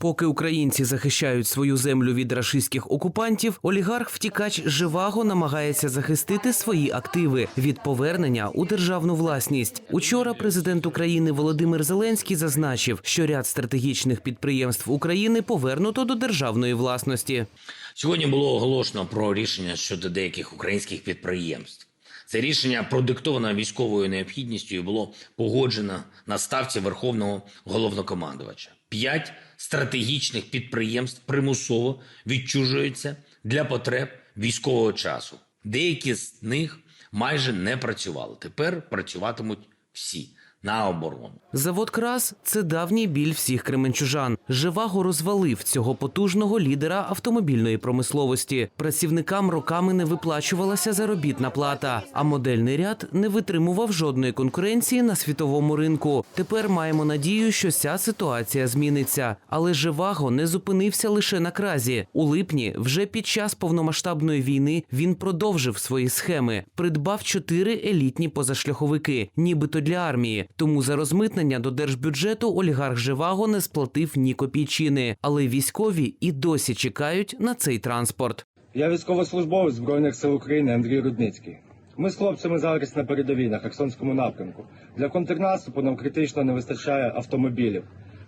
Поки українці захищають свою землю від рашистських окупантів, олігарх втікач Живаго намагається захистити свої активи від повернення у державну власність. Учора президент України Володимир Зеленський зазначив, що ряд стратегічних підприємств України повернуто до державної власності. Сьогодні було оголошено про рішення щодо деяких українських підприємств. Це рішення продиктовано військовою необхідністю і було погоджено на ставці Верховного головнокомандувача. П'ять стратегічних підприємств примусово відчужуються для потреб військового часу. Деякі з них майже не працювали. Тепер працюватимуть всі на оборону. Завод Крас це давній біль всіх кременчужан. Живаго розвалив цього потужного лідера автомобільної промисловості. Працівникам роками не виплачувалася заробітна плата, а модельний ряд не витримував жодної конкуренції на світовому ринку. Тепер маємо надію, що ця ситуація зміниться. Але Живаго не зупинився лише на кразі. У липні, вже під час повномасштабної війни, він продовжив свої схеми, придбав чотири елітні позашляховики, нібито для армії. Тому за розмитнення до держбюджету олігарх Живаго не сплатив ні копійчини. Але військові і досі чекають на цей транспорт. Я військовослужбовець Збройних сил України Андрій Рудницький. Ми з хлопцями зараз на передовій на Херсонському напрямку. Для контрнаступу нам критично не вистачає автомобілів.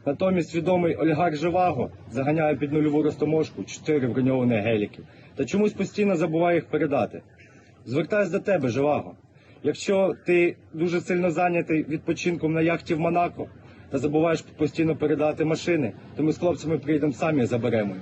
Натомість відомий олігарх Живаго заганяє під нульову розтоможку чотири броньовані геліки та чомусь постійно забуває їх передати. Звертаюсь до тебе, Живаго. Якщо ти дуже сильно зайнятий відпочинком на яхті в Монако та забуваєш постійно передати машини, то ми з хлопцями приїдемо самі і заберемо.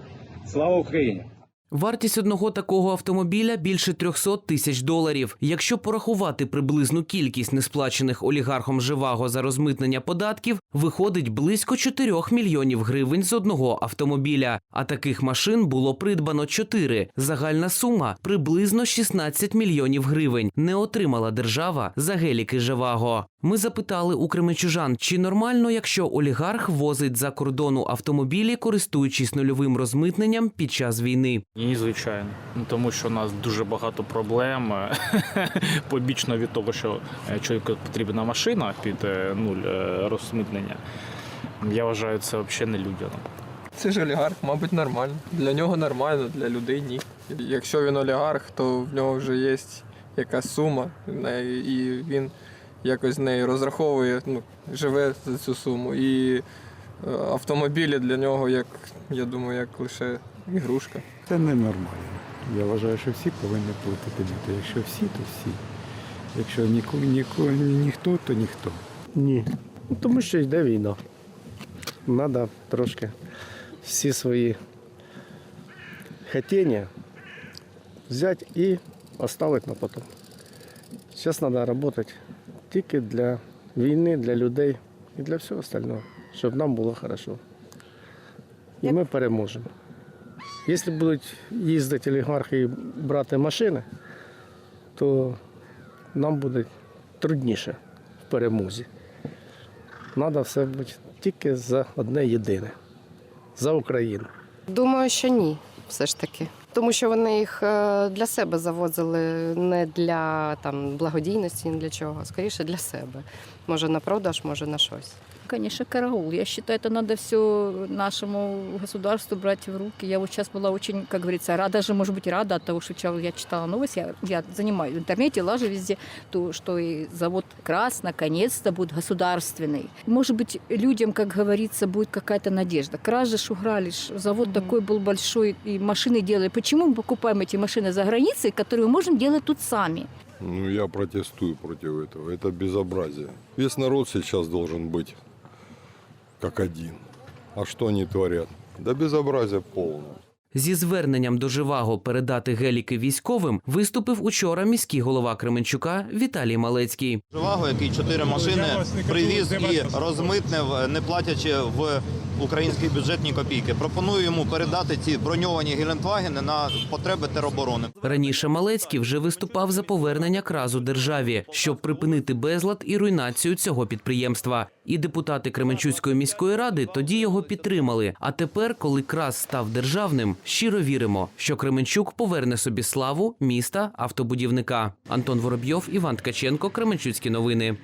Слава Україні! Вартість одного такого автомобіля більше 300 тисяч доларів. Якщо порахувати приблизну кількість несплачених олігархом Живаго за розмитнення податків, виходить близько 4 мільйонів гривень з одного автомобіля. А таких машин було придбано 4. Загальна сума приблизно 16 мільйонів гривень. Не отримала держава за геліки Живаго. Ми запитали у кременчужан, чи нормально, якщо олігарх возить за кордону автомобілі, користуючись нульовим розмитненням під час війни. Ні, звичайно. Ну, Тому що у нас дуже багато проблем. Побічно від того, що е, чоловіку потрібна машина під е, нуль е, розмитнення. Я вважаю, це взагалі не людяно. Це ж олігарх, мабуть, нормально. Для нього нормально, для людей ні. Якщо він олігарх, то в нього вже є якась сума, і він якось з нею розраховує, ну, живе за цю суму. І е, автомобілі для нього, як я думаю, як лише ігрушка. Це ненормально. Я вважаю, що всі повинні платити мити. Якщо всі, то всі. Якщо ніко, ніко, ніхто, то ніхто. Ні. Ну, Тому що йде війна. Треба трошки всі свої хотіння взяти і оставити на потом. Зараз треба працювати тільки для війни, для людей і для всього остального, щоб нам було добре. І ми переможемо. Якщо будуть їздити олігархи і брати машини, то нам буде трудніше в перемозі. Треба все бути тільки за одне єдине за Україну. Думаю, що ні, все ж таки Тому що вони їх е, для себе завозили не для там благодійності, ні для чого, скоріше для себе. Може на продаж, може на щось. Конечно, караул. Я считаю, это надо все нашему государству брать в руки. Я вот сейчас была очень, как говорится, рада, даже, может быть, рада от того, что читала- я читала новость. Я, я занимаюсь в интернете, лажу везде, то, что и завод «Крас» наконец-то будет государственный. Может быть, людям, как говорится, будет какая-то надежда. Крас же ж уграли, ж завод такой был большой, и машины делали. Почему мы покупаем эти машины за границей, которые мы можем делать тут сами? Ну, я протестую против этого. Это безобразие. Весь народ сейчас должен быть как один. А что они творят? Да безобразие полное. Зі зверненням до Живаго передати геліки військовим виступив учора міський голова Кременчука Віталій Малецький. Живаго, який чотири машини привіз і розмитнив, не платячи в український бюджет ні копійки. Пропоную йому передати ці броньовані гелендвагени на потреби тероборони. Раніше Малецький вже виступав за повернення кразу державі, щоб припинити безлад і руйнацію цього підприємства. І депутати Кременчуцької міської ради тоді його підтримали. А тепер, коли краз став державним, щиро віримо, що Кременчук поверне собі славу міста автобудівника. Антон Воробйов, Іван Ткаченко, Кременчуцькі новини.